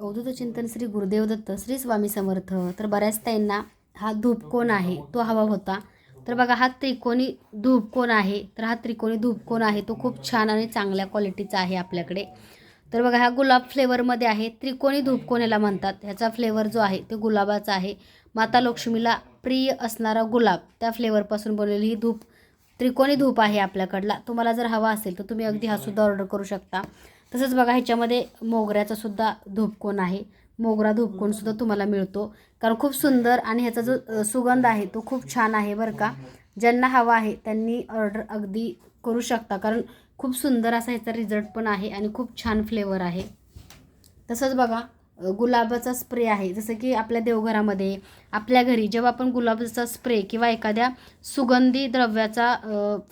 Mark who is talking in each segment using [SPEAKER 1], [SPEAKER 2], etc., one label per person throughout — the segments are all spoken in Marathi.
[SPEAKER 1] अवधूत चिंतन श्री गुरुदेव दत्त श्री स्वामी समर्थ. तर बऱ्याच ताईंना हा धूपकोन आहे? तो हवा होता. तर बघा हा त्रिकोणी धूपकोन आहे? तर हा त्रिकोणी धूपकोन आहे? तो खूप छान आणि चांगल्या क्वालिटीचा आहे आपल्याकडे. तर बघा हा गुलाब फ्लेवरमध्ये आहे. त्रिकोणी धूपकोन याला म्हणतात? ह्याचा फ्लेवर जो आहे तो गुलाबाचा आहे. माता लक्ष्मीला प्रिय असणारा गुलाब. त्या फ्लेवरपासून बनवलेली ही धूप त्रिकोणी धूप आहे आपल्याकडला. तुम्हाला जर हवा असेल तर तुम्ही अगदी हा सुद्धा ऑर्डर करू शकता. तसंच बघा ह्याच्यामध्ये मोगऱ्याचा सुद्धा धूपकोन आहे. मोगरा धूपकोन सुद्धा तुम्हाला मिळतो. कारण खूप सुंदर आणि ह्याचा जो सुगंध आहे तो खूप छान आहे बरं का. ज्यांना हवा आहे त्यांनी ऑर्डर अगदी करू शकता. कारण खूप सुंदर असा ह्याचा रिझल्ट पण आहे आणि खूप छान फ्लेवर आहे. तसंच बघा गुलाबाचा स्प्रे आहे. जसं की आपल्या देवघरामध्ये आपल्या घरी जेव्हा आपण गुलाबाचा स्प्रे किंवा एखाद्या सुगंधी द्रव्याचा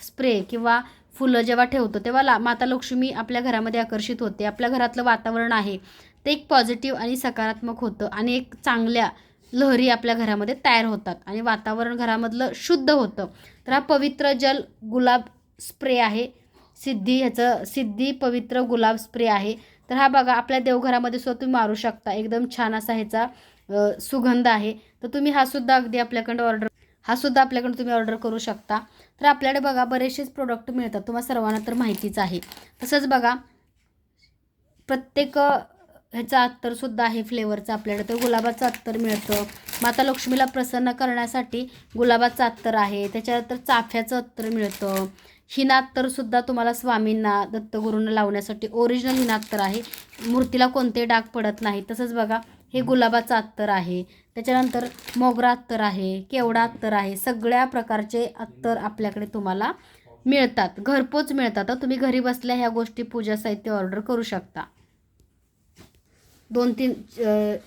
[SPEAKER 1] स्प्रे किंवा फुलं जेव्हा ठेवतो तेव्हा ला माता लक्ष्मी आपल्या घरामध्ये आकर्षित होते. आपल्या घरातलं वातावरण आहे. ते एक पॉझिटिव्ह आणि सकारात्मक होतं आणि एक चांगल्या लहरी आपल्या घरामध्ये तयार होतात आणि वातावरण घरामधलं शुद्ध होतं. तर हा पवित्र जल गुलाब स्प्रे आहे. सिद्धी ह्याचं सिद्धी पवित्र गुलाब स्प्रे आहे. तर हा बघा आपल्या देवघरामध्ये सुद्धा तुम्ही मारू शकता. एकदम छान असा ह्याचा सुगंध आहे. तर तुम्ही हा सुद्धा अगदी आपल्याकडं ऑर्डर हा सुद्धा आपल्याकडे तुम्ही ऑर्डर करू शकता. तर आपल्याकडे बघा बरेचसेच प्रोडक्ट मिळतात. तुम्हाला सर्वांना तर माहितीच आहे. तसंच बघा प्रत्येक ह्याचा अत्तरसुद्धा आहे फ्लेवरचा आपल्याकडे. तर गुलाबाचं अत्तर मिळतं. माता लक्ष्मीला प्रसन्न करण्यासाठी गुलाबाचं अत्तर आहे. त्याच्यानंतर चाफ्याचं अत्तर मिळतं. हिनात्तरसुद्धा तुम्हाला स्वामींना दत्तगुरूंना लावण्यासाठी ओरिजिनल हिनात्तर आहे. मूर्तीला कोणते डाग पडत नाही. तसंच बघा हे गुलाबाचं अत्तर आहे. त्याच्यानंतर मोगरा अत्तर आहे केवडा अत्तर आहे. सगळ्या प्रकारचे अत्तर आपल्याकडे तुम्हाला मिळतात. घरपोच मिळतात. तुम्ही घरी बसल्या ह्या गोष्टी पूजा साहित्य ऑर्डर करू शकता. दोन तीन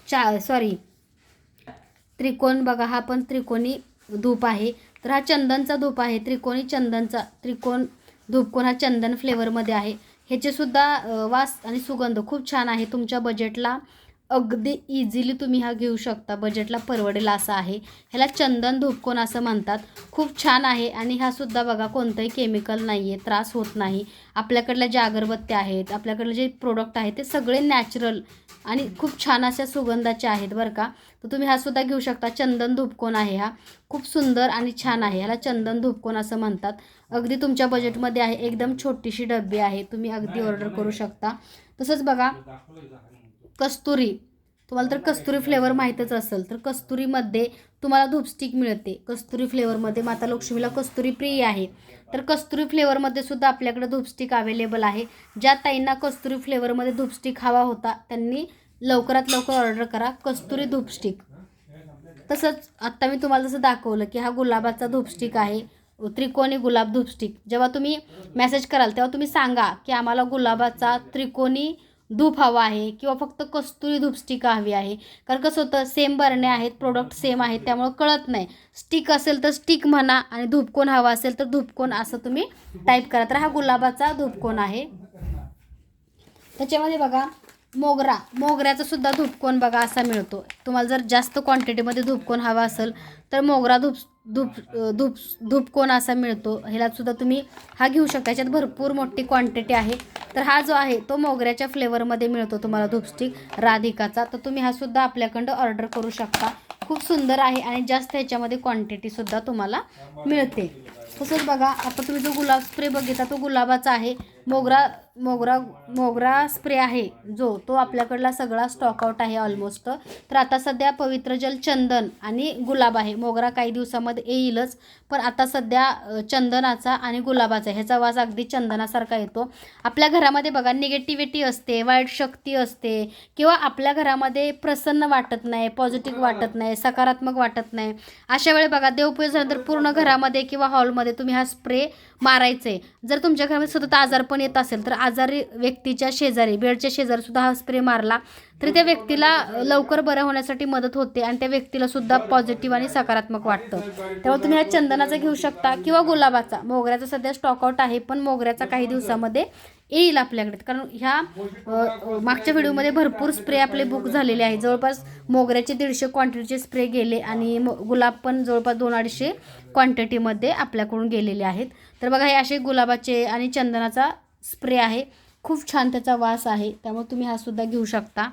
[SPEAKER 1] चा सॉरी त्रिकोण बघा हा पण त्रिकोणी धूप आहे. तर हा चंदनचा धूप आहे. त्रिकोणी चंदनचा त्रिकोण धूपकोण हा चंदन फ्लेवरमध्ये आहे. ह्याचेसुद्धा वास आणि सुगंध खूप छान आहे. तुमच्या बजेटला अगदी इझिली तुम्ही हा घेऊ शकता. बजेटला परवडेल असा आहे. ह्याला चंदन धूपकोन असं म्हणतात. खूप छान आहे आणि हा सुद्धा बघा कोणतंही केमिकल नाही आहे त्रास होत नाही. आपल्याकडल्या ज्या अगरबत्त्या आहेत आपल्याकडले जे प्रोडक्ट आहेत ते सगळे नॅचरल आणि खूप छान अशा सुगंधाचे आहेत बरं का. तर तुम्ही हा सुद्धा घेऊ शकता. चंदन धूपकोन आहे हा. खूप सुंदर आणि छान आहे. ह्याला चंदन धूपकोन असं म्हणतात. अगदी तुमच्या बजेटमध्ये आहे. एकदम छोटीशी डब्बी आहे. तुम्ही अगदी ऑर्डर करू शकता. तसंच बघा. कस्तुरी. तुम्हाला तर कस्तुरी फ्लेवर माहीतच असेल. तर कस्तुरीमध्ये तुम्हाला धूपस्टिक मिळते. कस्तुरी फ्लेवरमध्ये माता लक्ष्मीला कस्तुरी प्रिय आहे. तर कस्तुरी फ्लेवरमध्ये सुद्धा आपल्याकडे धूपस्टिक अवेलेबल आहे. ज्या ताईंना कस्तुरी फ्लेवरमध्ये धूपस्टिक हवा होता त्यांनी लवकरात लवकर ऑर्डर करा कस्तुरी धूपस्टिक तसंच आत्ता मी तुम्हाला जसं दाखवलं की हा गुलाबाचा धूपस्टिक आहे. त्रिकोणी गुलाब धूपस्टिक जेव्हा तुम्ही मेसेज कराल तेव्हा तुम्ही सांगा की आम्हाला गुलाबाचा त्रिकोणी धूप हवा आहे किंवा फक्त कस्तुरी धूप स्टिक हवी आहे. कारण कसं होतं सेम बरणे आहेत प्रोडक्ट सेम आहेत त्यामुळं कळत नाही. स्टिक असेल तर स्टिक म्हणा आणि धूपकोन हवा असेल तर धूपकोन असं तुम्ही टाईप करा. तर हा गुलाबाचा धूपकोन आहे. त्याच्यामध्ये बघा मोगरा. मोगऱ्याचा सुद्धा धूपकोन बघा असा मिळतो. तुम्हाला जर जास्त क्वांटिटीमध्ये धूपकोन हवा असेल तर मोगरा धूप धूप धूप धूपकोन असा मिळतो ह्याला सुद्धा तुम्ही हा घेऊ शकता. याच्यात भरपूर मोठी क्वांटिटी आहे. तर हा जो आहे तो मोगऱ्याच्या फ्लेवरमध्ये मिळतो तुम्हाला धूपस्टिक राधिकाचा. तर तुम्ही हा सुद्धा आपल्याकडं ऑर्डर करू शकता. खूप सुंदर आहे आणि जास्त ह्याच्यामध्ये क्वांटिटीसुद्धा तुम्हाला मिळते. तसंच बघा आता तुम्ही जो गुलाब स्प्रे बघितला तो गुलाबाचा आहे. मोगरा मोगरा मोगरा स्प्रे आहे जो तो आपल्याकडला सगळा स्टॉक आउट आहे ऑलमोस्ट तर आता सध्या पवित्र जल चंदन आणि गुलाब आहे. मोगरा काही दिवसामध्ये येईलच पण आता सध्या चंदनाचा आणि गुलाबाचा ह्याचा वास अगदी चंदनासारखा येतो. आपल्या घरामध्ये बघा निगेटिव्हिटी असते वाईट शक्ती असते किंवा आपल्या घरामध्ये प्रसन्न वाटत नाही पॉझिटिव्ह वाटत नाही सकारात्मक वाटत नाही. अशा वेळी बघा देवपूजा झाल्यानंतर पूर्ण घरामध्ये किंवा हॉलमध्ये तुम्ही हा स्प्रे मारायचे. जर तुमच्या घरामध्ये सतत आजारपण येत असेल तर आजारी व्यक्तीच्या शेजारी बेडच्या शेजारी सुद्धा हा स्प्रे मारला तरी त्या व्यक्तीला लवकर बरं होण्यासाठी मदत होते आणि त्या व्यक्तीला सुद्धा पॉझिटिव्ह आणि सकारात्मक वाटतं. तेव्हा तुम्ही हा चंदनाचा घेऊ शकता किंवा गुलाबाचा. मोगऱ्याचा सध्या स्टॉकआउट आहे पण मोगऱ्याचा काही दिवसामध्ये येईल आपल्याकडे. कारण ह्या मागच्या व्हिडिओमध्ये भरपूर स्प्रे आपले बुक झालेले आहे. जवळपास मोगऱ्याचे दीडशे क्वांटिटीचे स्प्रे गेले आणि गुलाब पण जवळपास दोन अडीचशे क्वांटिटीमध्ये आपल्याकडून गेलेले आहेत. तर बघा हे असे गुलाबाचे आणि चंदनाचा स्प्रे आहे. खूप छान त्याचा वास आहे. त्यामुळे तुम्ही हा सुद्धा घेऊ शकता.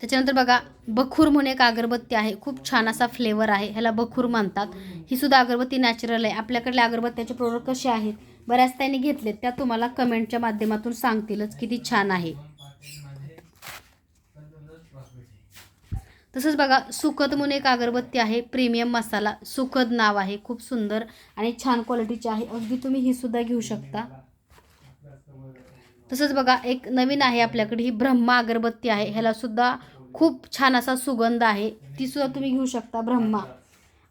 [SPEAKER 1] त्याच्यानंतर बघा बखूर म्हणून एक अगरबत्ती आहे. खूप छान असा फ्लेवर आहे. ह्याला बखूर म्हणतात. ही सुद्धा अगरबत्ती नॅचरल आहे. आपल्याकडल्या अगरबत्त्याचे प्रोडक्ट कसे आहेत? बऱ्याच त्यांनी घेतलेत. त्या तुम्हाला कमेंटच्या माध्यमातून सांगतीलच किती छान आहे. तसंच बघा सुखद म्हणून एक अगरबत्ती आहे. प्रीमियम मसाला. सुखद नाव आहे. खूप सुंदर आणि छान क्वालिटीची आहे. अगदी तुम्ही ही सुद्धा घेऊ शकता. तसंच बघा एक नवीन आहे आपल्याकडे ही ब्रह्मा अगरबत्ती आहे. ह्याला सुद्धा खूप छान असा सुगंध आहे. ती सुद्धा तुम्ही घेऊ शकता ब्रह्मा.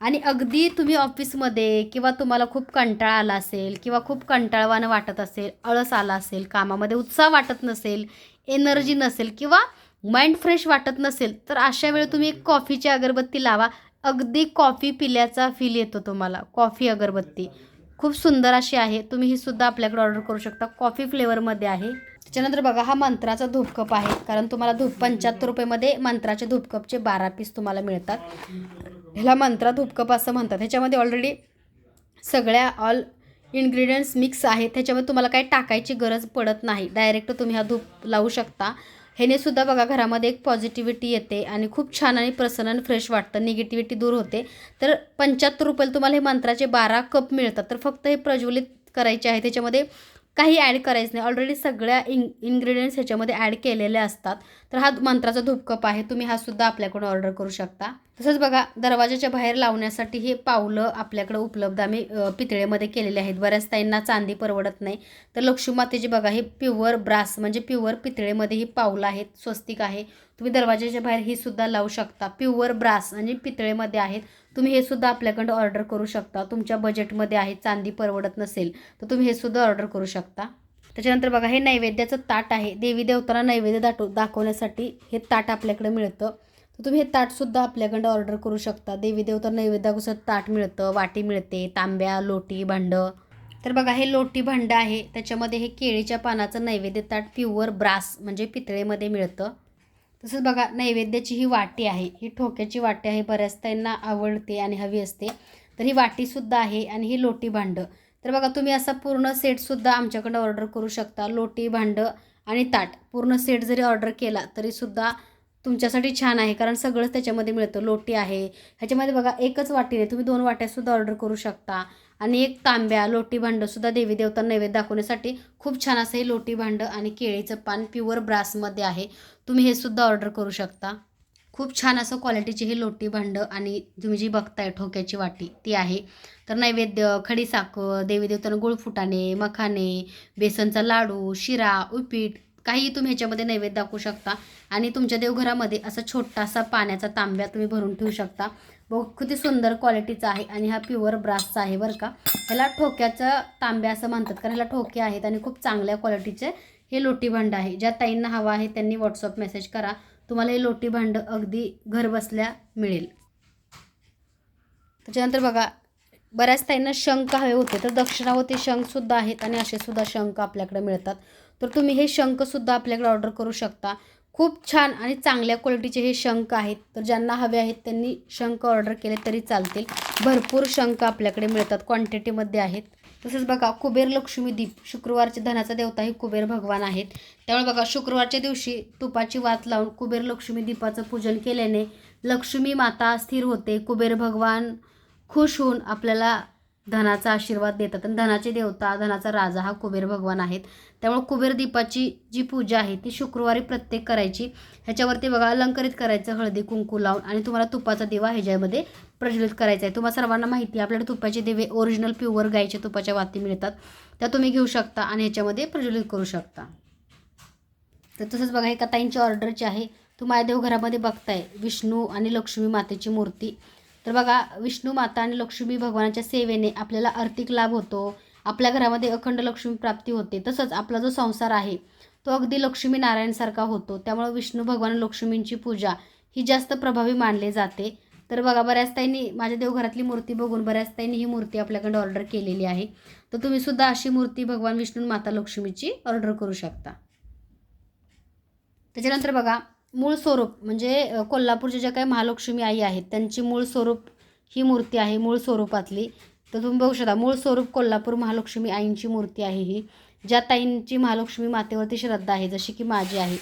[SPEAKER 1] आणि अगदी तुम्ही ऑफिसमध्ये किंवा तुम्हाला खूप कंटाळा आला असेल किंवा खूप कंटाळवाणं वाटत असेल अळस आला असेल कामामध्ये उत्साह वाटत नसेल एनर्जी नसेल किंवा माइंड फ्रेश वाटत नसेल तर अशा वेळी तुम्ही एक कॉफीची अगरबत्ती लावा. अगदी कॉफी पिल्याचा फील येतो तुम्हाला कॉफी अगरबत्ती. खूप सुंदर अशी आहे. तुम्ही ही सुद्धा आपल्याकडे ऑर्डर करू शकता. कॉफी फ्लेवरमध्ये आहे. त्याच्यानंतर बघा हा मंत्राचा धूपकप आहे. कारण तुम्हाला धूप पंच्याहत्तर रुपयेमध्ये मंत्राचे धूपकपचे बारा पीस तुम्हाला मिळतात. ह्याला मंत्रा धूपकप असं म्हणतात. ह्याच्यामध्ये ऑलरेडी सगळ्या ऑल इन्ग्रेडियंट्स मिक्स आहेत. त्याच्यामध्ये तुम्हाला काही टाकायची गरज पडत नाही. डायरेक्ट तुम्ही हा धूप लावू शकता. ह्याने सुद्धा बघा घरामध्ये एक पॉझिटिव्हिटी येते आणि खूप छान आणि प्रसन्न आणि फ्रेश वाटतं. निगेटिव्हिटी दूर होते. तर पंच्याहत्तर रुपयाला तुम्हाला हे मंत्राचे बारा कप मिळतात. तर फक्त हे प्रज्वलित करायचे आहे. त्याच्यामध्ये काही ॲड करायचं नाही. ऑलरेडी सगळ्या इं इन्ग्रेडियंट्स ह्याच्यामध्ये ॲड केलेले असतात. तर हा मंत्राचा धूपकप आहे. तुम्ही हा सुद्धा आपल्याकडून ऑर्डर करू शकता. तसंच बघा दरवाजाच्या बाहेर लावण्यासाठी हे पावलं आपल्याकडं उपलब्ध आम्ही पितळेमध्ये केलेले आहेत. बऱ्याच ताईंना चांदी परवडत नाही. तर लक्ष्मीमातेची बघा हे प्युअर ब्रास म्हणजे प्युअर पितळेमध्ये ही पावलं आहेत स्वस्तिक आहे. तुम्ही दरवाजाच्या बाहेर ही सुद्धा लावू शकता. प्युअर ब्रास आणि पितळेमध्ये आहेत. तुम्ही हे सुद्धा आपल्याकडं ऑर्डर करू शकता. तुमच्या बजेटमध्ये आहे चांदी परवडत नसेल तर तुम्ही हे सुद्धा ऑर्डर करू शकता. त्याच्यानंतर बघा हे नैवेद्याचं ताट आहे. देवी देवतांना नैवेद्य दाटू दाखवण्यासाठी हे ताट आपल्याकडे मिळतं. तर तुम्ही हे ताटसुद्धा आपल्याकडं ऑर्डर करू शकता. देवी देवतांना नैवेद्य ताट मिळतं वाटी मिळते तांब्या लोटी भांडं. तर बघा हे लोटी भांडं आहे. त्याच्यामध्ये हे केळीच्या पानाचं नैवेद्य ताट प्युअर ब्रास म्हणजे पितळेमध्ये मिळतं. तसंच बघा नैवेद्याची ही वाटी आहे. ही ठोक्याची वाटी आहे. बऱ्याच त्यांना आवडते आणि हवी असते. तर ही वाटीसुद्धा आहे आणि ही लोटी भांडं. तर बघा तुम्ही असा पूर्ण सेटसुद्धा आमच्याकडं ऑर्डर करू शकता. लोटी भांडं आणि ताट. पूर्ण सेट जरी ऑर्डर केला तरीसुद्धा तुमच्यासाठी छान आहे कारण सगळंच त्याच्यामध्ये मिळतं. लोटी आहे. ह्याच्यामध्ये बघा एकच वाटी तुम्ही दोन वाट्यासुद्धा ऑर्डर करू शकता. आणि एक तांब्या लोटी भांडंसुद्धा देवी देवता नैवेद्य दाखवण्यासाठी खूप छान असं हे लोटी भांडं आणि केळीचं पान प्युअर ब्रासमध्ये आहे. तुम्ही हे सुद्धा ऑर्डर करू शकता. खूप छान असं क्वालिटीची ही लोटी भांडं आणि तुम्ही जी बघताय ठोक्याची वाटी ती आहे. तर नैवेद्य खडीसाखर देवी देवतांना गुळफुटाणे मखाने बेसनचा लाडू शिरा उपीट काही तुम्ही ह्याच्यामध्ये नैवेद्य दाखवू शकता. आणि तुमच्या देवघरामध्ये असा छोटासा पाण्याचा तांब्या तुम्ही भरून ठेवू शकता. बघ किती सुंदर क्वालिटीचा आहे आणि हा प्युअर ब्रासचा आहे बरं का. ह्याला ठोक्याचा तांब्या असं म्हणतात कारण ह्याला ठोके आहेत आणि खूप चांगल्या क्वालिटीचे हे लोटी भांडं आहे. ज्या ताईंना हवा आहे त्यांनी व्हॉट्सअप मेसेज करा. तुम्हाला हे लोटी भांडं अगदी घरबसल्या मिळेल. त्याच्यानंतर बघा बऱ्याच ताईंना शंख हवे होते तर दक्षिणावती शंखसुद्धा आहेत आणि असे सुद्धा शंख आपल्याकडे मिळतात. तर तुम्ही हे शंखसुद्धा आपल्याकडे ऑर्डर करू शकता. खूप छान आणि चांगल्या क्वालिटीचे हे शंख आहेत. तर ज्यांना हवे आहेत त्यांनी शंख ऑर्डर केले तरी चालतील. भरपूर शंख आपल्याकडे मिळतात. क्वांटिटीमध्ये आहेत. तसंच बघा कुबेर लक्ष्मी दीप. शुक्रवारचे धनाचा देवता हे कुबेर भगवान आहेत. त्यामुळे बघा शुक्रवारच्या दिवशी तुपाची वात लावून कुबेर लक्ष्मी दीपाचं पूजन केल्याने लक्ष्मी माता स्थिर होते. कुबेर भगवान खुश होऊन आपल्याला धनाचा आशीर्वाद देतात. आणि धनाचे देवता धनाचा राजा हा कुबेर भगवान आहेत. त्यामुळे कुबेर दीपाची जी पूजा आहे ती शुक्रवारी प्रत्येक करायची. ह्याच्यावरती बघा अलंकरित करायचं हळदी कुंकू लावून आणि तुम्हाला तुपाचा दिवा ह्याच्यामध्ये प्रज्वलित करायचा आहे. तुम्हाला सर्वांना माहिती आहे आपल्याकडे तुपाचे दिवे ओरिजिनल प्युअर गायचे तुपाच्या वाती मिळतात. त्या तुम्ही घेऊ शकता आणि ह्याच्यामध्ये प्रज्वलित करू शकता. तर तसंच बघा एका ताईंची ऑर्डरची आहे. तुम्हाला देवघरामध्ये बघताय विष्णू आणि लक्ष्मी मातेची मूर्ती. तर बघा विष्णू माता आणि लक्ष्मी भगवानाच्या सेवेने आपल्याला आर्थिक लाभ होतो. आपल्या घरामध्ये अखंड लक्ष्मी प्राप्ती होते. तसंच आपला जो संसार आहे तो अगदी लक्ष्मी नारायणसारखा होतो. त्यामुळे विष्णू भगवान लक्ष्मींची पूजा ही जास्त प्रभावी मानली जाते. तर बघा बऱ्याच ताईंनी माझ्या देवघरातली मूर्ती बघून बऱ्याच ताईंनी ही मूर्ती आपल्याकडे ऑर्डर केलेली आहे. तर तुम्ही सुद्धा अशी मूर्ती भगवान विष्णू माता लक्ष्मीची ऑर्डर करू शकता. त्याच्यानंतर बघा मूळ स्वरूप म्हणजे कोल्हापूरच्या ज्या काही महालक्ष्मी आई आहेत त्यांची मूळ स्वरूप ही मूर्ती आहे मूळ स्वरूपातली. तर तुम्ही बघू शकता मूळ स्वरूप कोल्हापूर महालक्ष्मी आईंची मूर्ती आहे ही. ज्या ताईंची महालक्ष्मी मातेवरती श्रद्धा आहे जशी की माझी आहे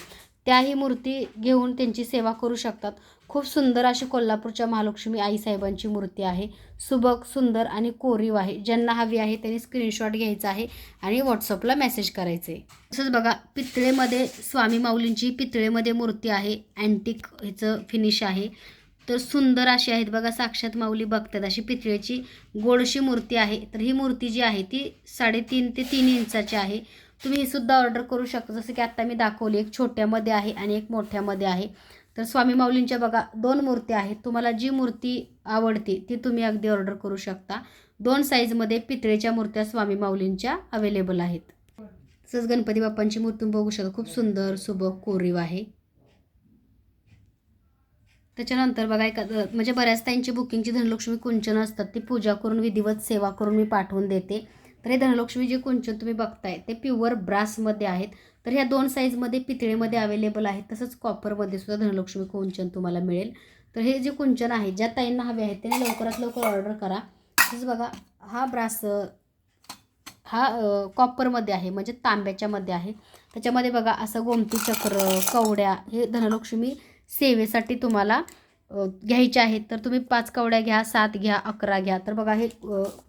[SPEAKER 1] त्याही मूर्ती घेऊन त्यांची सेवा करू शकतात. खूप सुंदर अशी कोल्हापूरच्या महालक्ष्मी आईसाहेबांची मूर्ती आहे. सुबक सुंदर आणि कोरीव आहे ज्यांना हवी आहे त्यांनी स्क्रीनशॉट घ्यायचा आहे आणि व्हॉट्सअपला मेसेज करायचे. तसंच बघा पितळेमध्ये स्वामी माऊलींची पितळेमध्ये मूर्ती आहे. अँटिक ह्याचं फिनिश आहे. तर सुंदर अशी आहेत बघा साक्षात माऊली बघतात अशी पितळेची गोडशी मूर्ती आहे. तर ही मूर्ती जी आहे ती साडेतीन ते तीन इंचाची आहे. तुम्ही ही सुद्धा ऑर्डर करू शकता. जसं की आत्ता मी दाखवली एक छोट्यामध्ये आहे आणि एक मोठ्यामध्ये आहे. तर स्वामी माऊलींच्या बघा दोन मूर्ती आहेत. तुम्हाला जी मूर्ती आवडते ती तुम्ही अगदी ऑर्डर करू शकता. दोन साईजमध्ये पितळेच्या मूर्त्या स्वामी माऊलींच्या अवेलेबल आहेत. तसंच गणपती बाप्पांची मूर्ती बघू शकता. खूप सुंदर सुबक कोरीव आहे. त्याच्यानंतर बघा एका म्हणजे बऱ्याच त्यांची बुकिंगची धनलक्ष्मी कुंचन असतात. ती पूजा करून विधिवत सेवा करून मी पाठवून देते. तर हे धनलक्ष्मी जे कुंचन तुम्ही बघताय ते प्युअर ब्रासमध्ये आहेत. तर ह्या दोन साईजमध्ये पितळेमध्ये अवेलेबल आहेत. तसंच कॉपरमध्ये सुद्धा धनलक्ष्मी कुंचन तुम्हाला मिळेल. तर हे जे कुंचन आहे ज्या ताईंना हवे आहेत त्यांनी लवकरात लवकर ऑर्डर करा. तसंच बघा हा ब्रास हा कॉपरमध्ये आहे म्हणजे तांब्याच्यामध्ये आहे. त्याच्यामध्ये बघा असं गोमती चक्र कवड्या हे धनलक्ष्मी सेवेसाठी तुम्हाला घ्यायचे आहेत. तर तुम्ही पाच कवड्या घ्या सात घ्या अकरा घ्या. तर बघा हे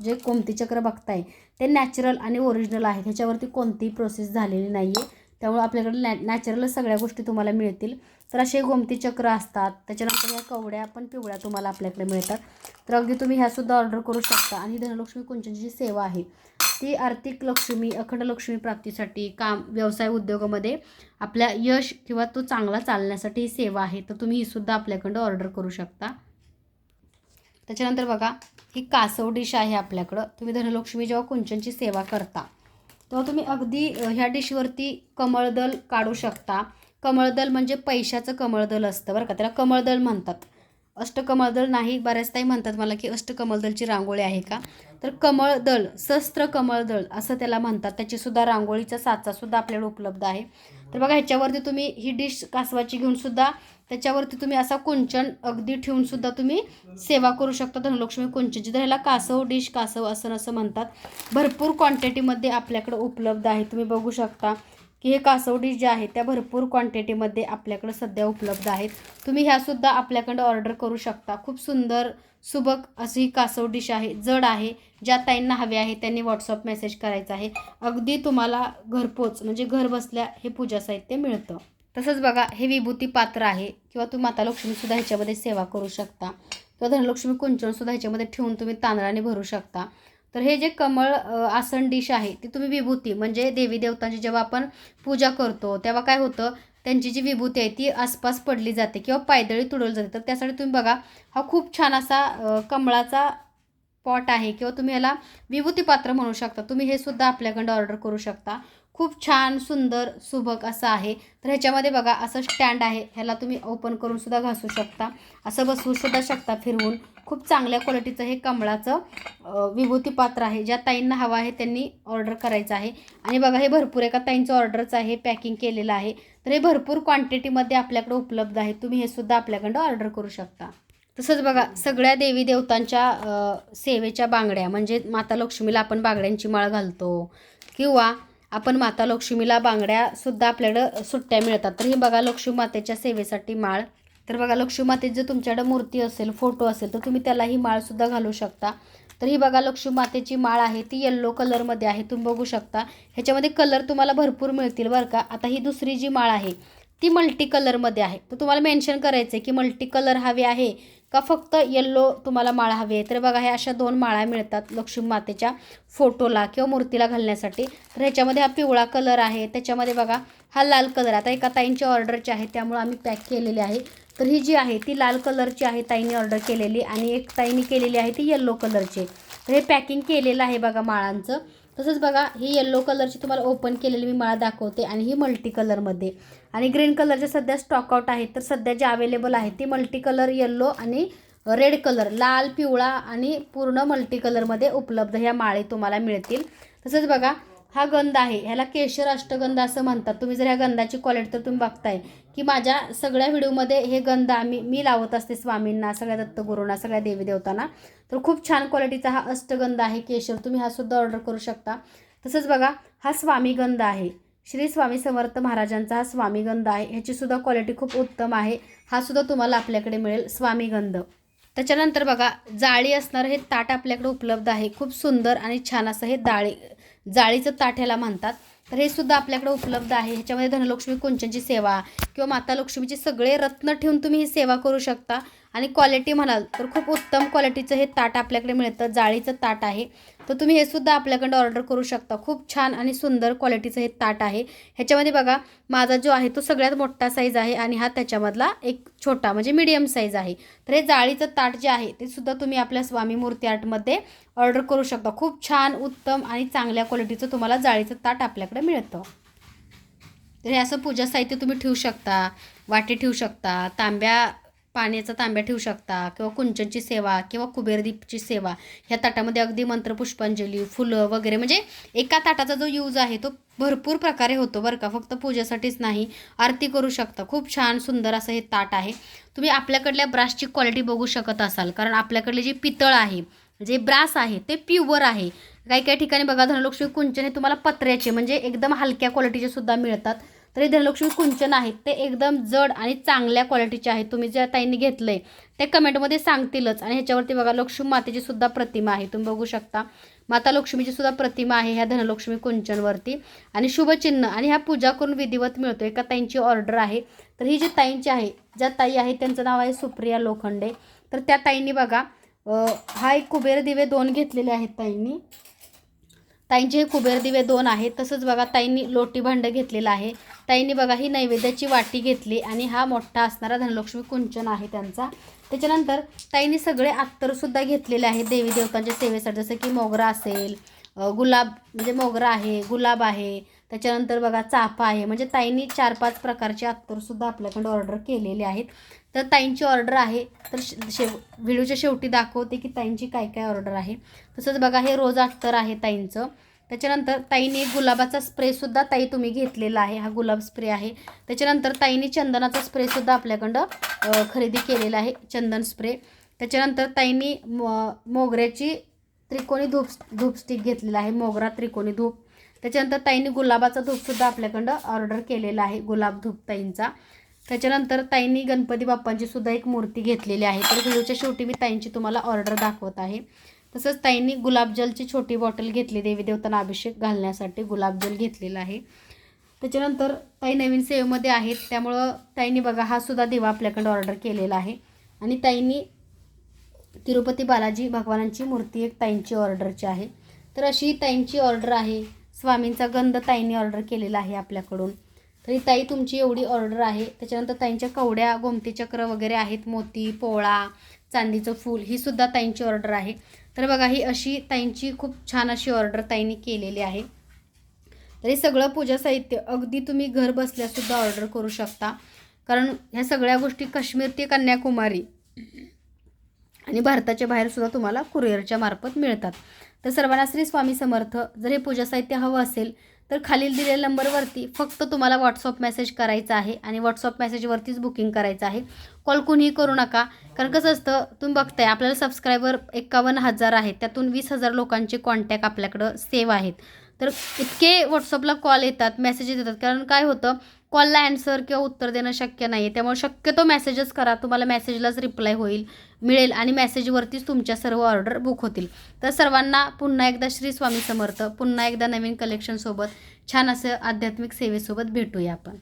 [SPEAKER 1] जे कोमती चक्र बघताय ते नॅचरल आणि ओरिजिनल आहे. ह्याच्यावरती कोणतीही प्रोसेस झालेली नाही आहे त्यामुळे आपल्याकडे नॅ नॅचरल सगळ्या गोष्टी तुम्हाला मिळतील. तर असे गोमती चक्र असतात. त्याच्यानंतर या कवड्या पण पिवळ्या तुम्हाला आपल्याकडे मिळतात. तर अगदी तुम्ही ह्यासुद्धा ऑर्डर करू शकता. आणि धनलक्ष्मी कुंचनची जी सेवा आहे. ती आर्थिक लक्ष्मी अखंड लक्ष्मी प्राप्तीसाठी काम व्यवसाय उद्योगामध्ये आपल्या यश किंवा तो चांगला चालण्यासाठी ही सेवा आहे. तर तुम्ही हीसुद्धा आपल्याकडं ऑर्डर करू शकता. त्याच्यानंतर बघा ही कासव डिश आहे आपल्याकडं. तुम्ही धनलक्ष्मी जेव्हा कुंचनची सेवा करता तेव्हा तुम्ही अगदी ह्या डिशवरती कमळदल काढू शकता. कमळदल म्हणजे पैशाचं कमळदल असतं बरं का. त्याला कमळदल म्हणतात. अष्टकमळदल नाही बऱ्याचदाही म्हणतात मला की अष्टकमळदलची रांगोळी आहे का? तर कमळदल शस्त्र कमळदल असं त्याला म्हणतात. त्याचीसुद्धा रांगोळीचा साचासुद्धा आपल्याकडे उपलब्ध आहे. तर बघा ह्याच्यावरती तुम्ही ही डिश कासवाची घेऊनसुद्धा त्याच्यावरती तुम्ही असा कुंचन अगदी ठेवून सुद्धा तुम्ही सेवा करू शकता. धनलक्ष्मी कुंचनची. तर ह्याला कासव डिश कासव असं असं म्हणतात. भरपूर क्वांटिटीमध्ये आपल्याकडे उपलब्ध आहे. तुम्ही बघू शकता की हे कासव डिश जे आहे त्या भरपूर क्वांटिटीमध्ये आपल्याकडे सध्या उपलब्ध आहेत. तुम्ही ह्यासुद्धा आपल्याकडं ऑर्डर करू शकता. खूप सुंदर सुबक अशी कासव डिश आहे जड आहे. ज्या ताईंना हवे आहे त्यांनी व्हॉट्सअप मेसेज करायचा आहे. अगदी तुम्हाला घरपोच म्हणजे घर बसल्या हे पूजा साहित्य मिळतं. तसंच बघा हे विभूती पात्र आहे. किंवा तुम्ही माता लक्ष्मीसुद्धा ह्याच्यामध्ये सेवा करू शकता. किंवा धनलक्ष्मी कुंचनसुद्धा ह्याच्यामध्ये ठेवून तुम्ही तांदळाने भरू शकता. तर हे जे कमळ आसन डिश आहे ती तुम्ही विभूती म्हणजे देवी देवतांची जेव्हा आपण पूजा करतो तेव्हा काय होतं त्यांची जी विभूती आहे ती आसपास पडली जाते किंवा पायदळी तुडवली जाते. तर त्यासाठी तुम्ही बघा हा खूप छान असा कमळाचा पॉट आहे. किंवा तुम्ही याला विभूती पात्र म्हणू शकता. तुम्ही हे सुद्धा आपल्याकडं ऑर्डर करू शकता. खूप छान सुंदर सुबक असं आहे. तर ह्याच्यामध्ये बघा असं स्टँड आहे. ह्याला तुम्ही ओपन करून सुद्धा घासू शकता. असं बसवू सुद्धा शकता फिरवून. खूप चांगल्या क्वालिटीचं हे कमळाचं विभूती पात्र आहे. ज्या ताईंना हवं आहे त्यांनी ऑर्डर करायचं आहे. आणि बघा हे भरपूर एका ताईंचं ऑर्डरच आहे पॅकिंग केलेलं आहे. तर हे भरपूर क्वांटिटीमध्ये आपल्याकडे उपलब्ध आहे. तुम्ही हे सुद्धा आपल्याकडं ऑर्डर करू शकता. तसंच बघा सगळ्या देवी देवतांच्या सेवेच्या बांगड्या म्हणजे माता लक्ष्मीला आपण बांगड्यांची माळ घालतो. किंवा आपण माता लक्ष्मीला बांगड्यासुद्धा आपल्याकडं सुट्ट्या मिळतात. तर ही बघा लक्ष्मी मातेच्या सेवेसाठी माळ. तर बघा लक्ष्मी मातेची जर तुमच्याकडं मूर्ती असेल फोटो असेल तर तुम्ही त्याला ही माळसुद्धा घालू शकता. तर ही बघा लक्ष्मी मातेची माळ आहे. ती येल्लो कलरमध्ये आहे. तुम्ही बघू शकता. ह्याच्यामध्ये कलर तुम्हाला भरपूर मिळतील बरं का. आता ही दुसरी जी माळ आहे ती मल्टी कलरमध्ये आहे. तर तुम्हाला मेन्शन करायचं आहे की मल्टी कलर हवे आहे का फक्त येल्लो तुम्हाला माळ हवी आहे? तर बघा हे अशा दोन माळा मिळतात लक्ष्मी मातेच्या फोटोला किंवा मूर्तीला घालण्यासाठी. तर ह्याच्यामध्ये हा पिवळा कलर आहे. त्याच्यामध्ये बघा हा लाल कलर आता एका ताईंची ऑर्डरची आहे त्यामुळे आम्ही पॅक केलेली आहे. तर ही जी आहे ती लाल कलरची आहे ताईंनी ऑर्डर केलेली आणि एक ताईंनी केलेली आहे ती येल्लो कलरची तर हे पॅकिंग केलेलं आहे बघा माळांचं. तसंच बघा ही येल्लो कलरची तुम्हाला ओपन केलेली मी माळा दाखवते आणि ही मल्टी कलरमध्ये आणि ग्रीन कलरचे सध्या स्टॉकआउट आहेत तर सध्या जे अवेलेबल आहे ती मल्टी कलर येल्लो आणि रेड कलर लाल पिवळा आणि पूर्ण मल्टी कलरमध्ये उपलब्ध ह्या माळे तुम्हाला मिळतील. तसंच बघा हा गंध आहे. ह्याला केशर अष्टगंध असं म्हणतात. तुम्ही जर ह्या गंधाची क्वालिटी तर तुम्ही बघताय की माझ्या सगळ्या व्हिडिओमध्ये हे गंध आम्ही मी लावत असते स्वामींना सगळ्या दत्तगुरूंना सगळ्या देवी देवतांना. तर खूप छान क्वालिटीचा हा अष्टगंध आहे केशर. तुम्ही हा सुद्धा ऑर्डर करू शकता. तसंच बघा हा स्वामी गंध आहे. श्री स्वामी समर्थ महाराजांचा हा स्वामीगंध आहे. ह्याची सुद्धा क्वालिटी खूप उत्तम आहे. हा सुद्धा तुम्हाला आपल्याकडे मिळेल स्वामीगंध त्याच्यानंतर बघा जाळी असणारं हे ताट आपल्याकडे उपलब्ध आहे. खूप सुंदर आणि छान असं हे डाळी जाळीचं ताठ्याला म्हणतात. तर हे सुद्धा आपल्याकडे उपलब्ध आहे. ह्याच्यामध्ये धनलक्ष्मी कुंचनची सेवा किंवा माता लक्ष्मीचे सगळे रत्न ठेवून तुम्ही ही सेवा करू शकता. आणि क्वालिटी म्हणाल तर खूप उत्तम क्वालिटीचं हे ताट आपल्याकडे मिळतं. जाळीचं ताट आहे. तर तुम्ही हे सुद्धा आपल्याकडे ऑर्डर करू शकता. खूप छान आणि सुंदर क्वालिटीचं हे ताट आहे. ह्याच्यामध्ये बघा माझा जो आहे तो सगळ्यात मोठा साईज आहे आणि हा त्याच्यामधला एक छोटा म्हणजे मीडियम साईज आहे. तर हे जाळीचं ताट जे आहे ते सुद्धा तुम्ही आपल्या स्वामी मूर्ती आर्टमध्ये ऑर्डर करू शकता. खूप छान उत्तम आणि चांगल्या क्वालिटीचं तुम्हाला जाळीचं ताट आपल्याकडे मिळतं. तर हे असं पूजा साहित्य तुम्ही ठेवू शकता वाटी ठेवू शकता तांब्या पाण्याचा तांब्या ठेवू शकता किंवा कुंचनची सेवा किंवा कुबेरदीपची सेवा. ह्या ताटामध्ये अगदी मंत्र पुष्पांजली फुलं वगैरे म्हणजे एका ताटाचा जो यूज आहे तो भरपूर प्रकारे होतो बरं का. फक्त पूजेसाठीच नाही आरती करू शकता. खूप छान सुंदर असं हे ताट आहे. तुम्ही आपल्याकडल्या ब्रासची क्वालिटी बघू शकत असाल. कारण आपल्याकडले जे पितळ आहे जे ब्रास आहे ते प्युअर आहे. काही काही ठिकाणी बघा धनलक्ष्मी कुंचन हे तुम्हाला पत्र्याचे म्हणजे एकदम हलक्या क्वालिटीचे सुद्धा मिळतात. तर हे धनलक्ष्मी कुंचन आहेत. ते एकदम जड आणि चांगल्या क्वालिटीचे आहेत. तुम्ही ज्या ताईंनी घेतलं आहे ते कमेंटमध्ये सांगतीलच. आणि ह्याच्यावरती बघा लक्ष्मी मातेची सुद्धा प्रतिमा आहे. तुम्ही बघू शकता. माता लक्ष्मीची सुद्धा प्रतिमा आहे ह्या धनलक्ष्मी कुंचनवरती. आणि शुभचिन्ह आणि ह्या पूजा करून विधिवत मिळतो एका ताईंची ऑर्डर आहे. तर ही जी ताईंची आहे ज्या ताई आहे त्यांचं नाव आहे सुप्रिया लोखंडे. तर त्या ताईंनी बघा हा एक कुबेर दिवे दोन घेतलेले आहेत ताईंनी. ताईंचे हे कुबेर दिवे दोन आहेत. तसंच बघा ताईंनी लोटी भांडं घेतलेलं आहे. ताईंनी बघा ही नैवेद्याची वाटी घेतली आणि हा मोठा असणारा धनलक्ष्मी कुंचन आहे त्यांचा. त्याच्यानंतर ताईंनी सगळे अत्तरसुद्धा घेतलेले आहेत. देवी देवतांच्या सेवेसाठी जसं की मोगरा असेल गुलाब म्हणजे मोगरा आहे गुलाब आहे. त्याच्यानंतर बघा चाफा आहे. म्हणजे ताईंनी चार पाच प्रकारचे अत्तरसुद्धा आपल्याकडे ऑर्डर केलेले आहेत. तर ताईंची ऑर्डर आहे. तर शे- शेव व्हिडिओच्या शेवटी दाखवते की ताईंची काय काय ऑर्डर आहे. तसंच बघा हे रोज अख्तर आहे ताईंचं. त्याच्यानंतर ताईने एक गुलाबाचा स्प्रेसुद्धा ताई तुम्ही घेतलेला आहे. हा गुलाब स्प्रे आहे. त्याच्यानंतर ताईने चंदनाचा स्प्रेसुद्धा आपल्याकडं खरेदी केलेला आहे. चंदन स्प्रे. त्याच्यानंतर ताईंनी म मोगऱ्याची त्रिकोणी धूप धूपस्टिक घेतलेला आहे. मोगरा त्रिकोणी धूप. त्याच्यानंतर ताईंनी गुलाबाचा धूपसुद्धा आपल्याकडं ऑर्डर केलेला आहे. गुलाब धूप ताईंचा. त्याच्यानंतर ताईंनी गणपती बाप्पांची सुद्धा एक मूर्ती घेतलेली आहे. तर व्हिडिओच्या शेवटी मी ताईंची तुम्हाला ऑर्डर दाखवत आहे. तसंच ताईंनी गुलाबजलची छोटी बॉटल घेतली देवी देवतांना अभिषेक घालण्यासाठी गुलाबजल घेतलेला आहे. त्याच्यानंतर ताई नवीन सेवेमध्ये आहेत त्यामुळं ताईंनी बघा हा सुद्धा दिवा आपल्याकडे ऑर्डर केलेला आहे. आणि ताईंनी तिरुपती बालाजी भगवानांची मूर्ती एक ताईंची ऑर्डरची आहे. तर अशी ताईंची ऑर्डर आहे. स्वामींचा गंध ताईंनी ऑर्डर केलेला आहे आपल्याकडून. तरी ताई तुमची एवढी ऑर्डर आहे. त्याच्यानंतर ताईंच्या कवड्या गोमती चक्र वगैरे आहेत मोती पोळा चांदीचं फूल ही सुद्धा ताईंची ऑर्डर आहे. तर बघा ही अशी ताईंची खूप छान अशी ऑर्डर ताईंनी केलेली आहे. तरी सगळं पूजा साहित्य अगदी तुम्ही घर बसल्यासुद्धा ऑर्डर करू शकता. कारण ह्या सगळ्या गोष्टी काश्मीर ते कन्याकुमारी आणि भारताच्या बाहेरसुद्धा तुम्हाला कुरिअरच्या मार्फत मिळतात. तर सर्वांना श्री स्वामी समर्थ. जर हे पूजा साहित्य हवं असेल तर खालील दिलेल्या नंबरवरती फक्त तुम्हाला व्हॉट्सअप मेसेज करायचा आहे आणि व्हॉट्सअप मेसेजवरतीच बुकिंग करायचं आहे. कॉल कुणीही करू नका कारण कसं असतं तुम्ही बघताय आपल्याला सबस्क्रायबर एकावन्न हजार आहेत त्यातून वीस हजार लोकांचे कॉन्टॅक्ट आपल्याकडं सेव्ह आहेत. तर इतके व्हॉट्सअपला कॉल येतात मेसेजेस येतात कारण काय होतं कॉलला ॲन्सर किंवा उत्तर देणं शक्य नाही आहे त्यामुळे शक्यतो मेसेजच करा. तुम्हाला मेसेजलाच रिप्लाय होईल मिळेल आणि मेसेजवरतीच तुमच्या सर्व ऑर्डर बुक होतील. तर सर्वांना पुन्हा एकदा श्री स्वामी समर्थ. पुन्हा एकदा नवीन कलेक्शनसोबत छान असं आध्यात्मिक सेवेसोबत भेटूया आपण.